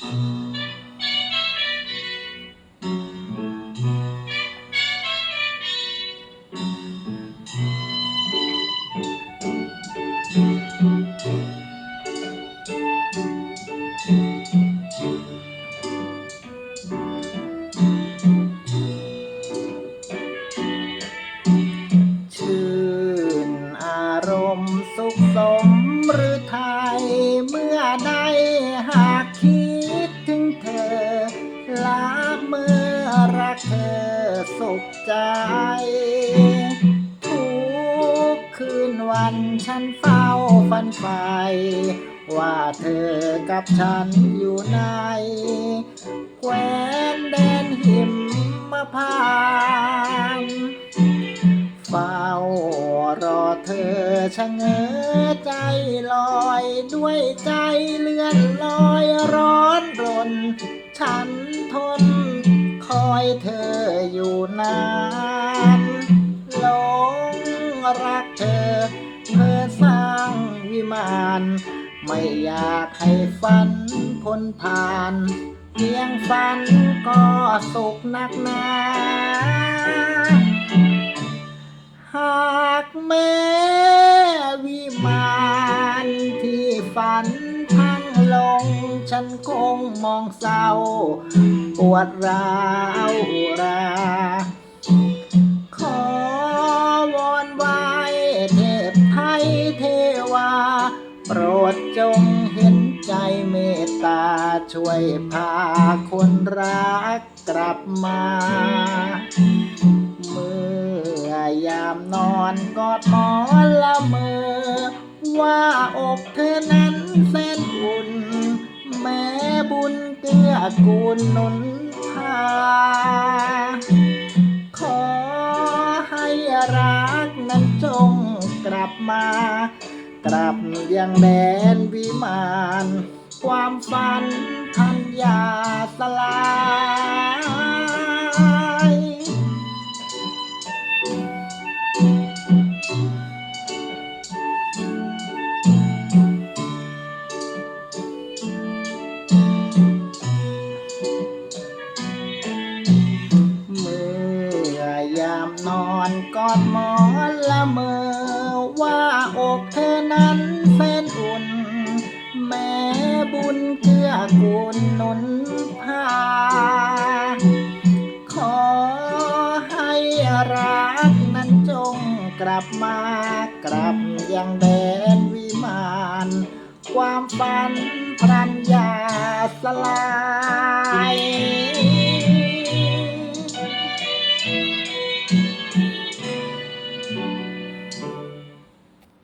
ชื่ เมื่อรักเธอสุขใจ ทุกคืนวันฉันเฝ้าฝันใฝ่ว่าเธอกับฉันอยู่ในแคว้นแดนหิมพานต์เฝ้ารอเธอชะเง้อใจลอยด้วยใจเลื่อนลอยร้อนรน ฉันทน อยเธออยู่นานหลงรักเธอเพื่อสร้างวิมาน ไม่อยากให้ฝันพ้นผ่าน เพียงฝันก็สุขนักหนา หากแม้วิมานที่ฝัน ลง ฉันคงมองเศร้า ปวดร้าวรา ขอวอนไว้เทพไทยเทวา โปรดจงเห็นใจเมตตา ช่วยพาคนรักกลับมา เมื่อยามนอนกอดหมอนละเมอว่าอกเธอนั้นแส กูลนุนพาขอให้รักนั้นจงกลับมา กลับยังแดนวิมาน ความฝันทันยาสลา อนกอดหมอนละเมอ ว่าอกเธอนั้นแสนอุ่น แม้บุญเกื้อกูลหนุนพา ขอให้รักนั้นจงกลับมากลับยังแดนวิมานความฝันพรัญญาสลาย